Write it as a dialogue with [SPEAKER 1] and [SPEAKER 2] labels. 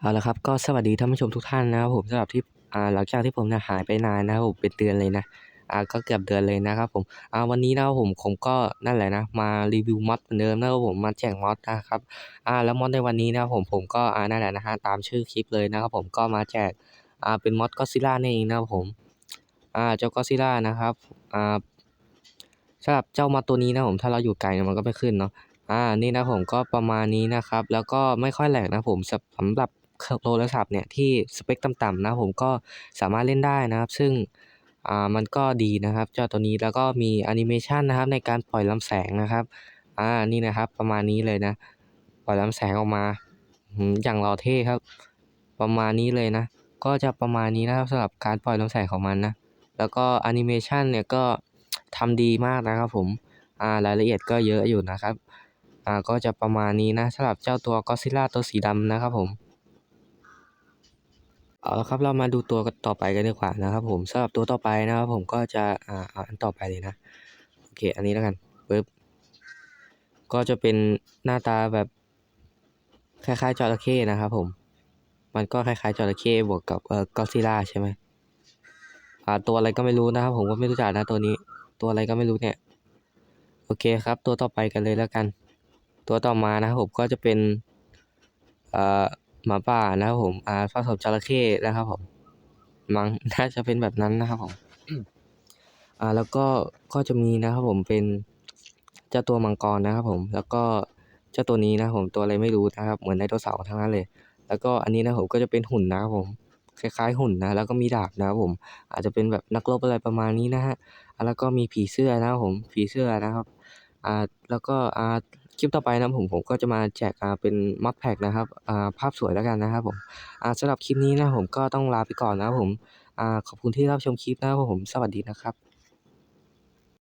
[SPEAKER 1] เอาละครับก็สวัสดีท่านผู้ชมทุกท่านนะครับผมสำหรับที่อ่าหลังจากที่ผมเนี่ยหายไปนานนะครับผมเป็นเดือนเลยนะอ่าก็เกือบเดือนเลยนะครับผมอ่าวันนี้นะครับผมผมก็นั่นแหละนะมารีวิวมอดเหมือนเดิมนะครับผมมาแจกมอดนะครับอ่าแล้วมอดในวันนี้นะครับผมผมก็อ่านั่นแหละนะฮะตามชื่อคลิปเลยนะครับผมก็มาแจกอ่าเป็นมอดก็ซิล่านี่เองนะครับผมอ่าเจ้าก็ซิล่านะครับอ่าสำหรับเจ้ามอดตัวนี้นะผมถ้าเราอยู่ไกลมันก็ไม่ขึ้นเนาะอ่านี่นะผมก็ประมาณนี้นะครับ แล้วก็ไม่ค่อยแหลกนะผมสำหรับ โทรศัพท์เนี่ยที่สเปคต่ำๆนะผมก็สามารถเล่นได้นะครับ ซึ่งอ่ามันก็ดีนะครับเจ้าตัวนี้แล้วก็มีแอนิเมชันนะครับในการปล่อยลำแสงนะครับอ่านี่นะครับประมาณนี้เลยนะ ปล่อยลำแสงออกมาอย่างหล่อเท่ครับ ประมาณนี้เลยนะ ก็จะประมาณนี้นะครับสำหรับการปล่อยลำแสงของมันนะ แล้วก็แอนิเมชันเนี่ยก็ทำดีมากนะครับผมอ่ารายละเอียดก็เยอะอยู่นะครับอ่าก็จะประมาณนี้นะสำหรับเจ้าตัว Godzilla ตัวสีดำนะครับผม เอาละครับเรามาดูตัวต่อไปกันดีกว่านะครับ ผมสำหรับตัวต่อไปนะครับผมก็จะอ่าอันต่อไปเลยนะโอเค อันนี้แล้วกันปึ๊บก็จะเป็นหน้าตาแบบคล้ายๆจระเข้นะครับผม มันก็คล้ายๆจระเข้บวกกับเอ่อ Godzilla ใช่ไหมอ่าตัวอะไรก็ไม่รู้นะครับ ผมก็ไม่รู้จักนะตัวนี้ ตัวอะไรก็ไม่รู้เนี่ยโอเคครับ ตัวต่อไปกันเลยแล้วกัน ตัวต่อมานะครับผมก็จะเป็นเอ่อ หมาป่านะครับผมอ่าผสมจระเข้นะครับผมมังน่าจะเป็นแบบนั้นนะครับผมอ่าแล้วก็ก็จะมีนะครับผมเป็นเจ้าตัวมังกรนะครับผมแล้วก็เจ้าตัวนี้นะครับผมตัวอะไรไม่รู้นะครับเหมือนไดโนเสาร์ทั้งนั้นเลย แล้วก็อันนี้นะผมก็จะเป็นหุ่นนะครับผมคล้ายๆหุ่นนะแล้วก็มีดาบนะครับผม อาจจะเป็นแบบนักรบอะไรประมาณนี้นะฮะแล้วก็มีผีเสื้อนะครับผมผีเสื้อนะครับ อ่าแล้วก็อ่าคลิปต่อไปนะผมผมก็จะมาแจกอ่าเป็นม็อดแพ็กนะครับอ่าภาพสวยแล้วกันนะครับผมอ่าสำหรับคลิปนี้นะผมก็ต้องลาไปก่อนนะครับผมอ่าขอบคุณที่รับชมคลิปนะครับผมสวัสดีนะครับ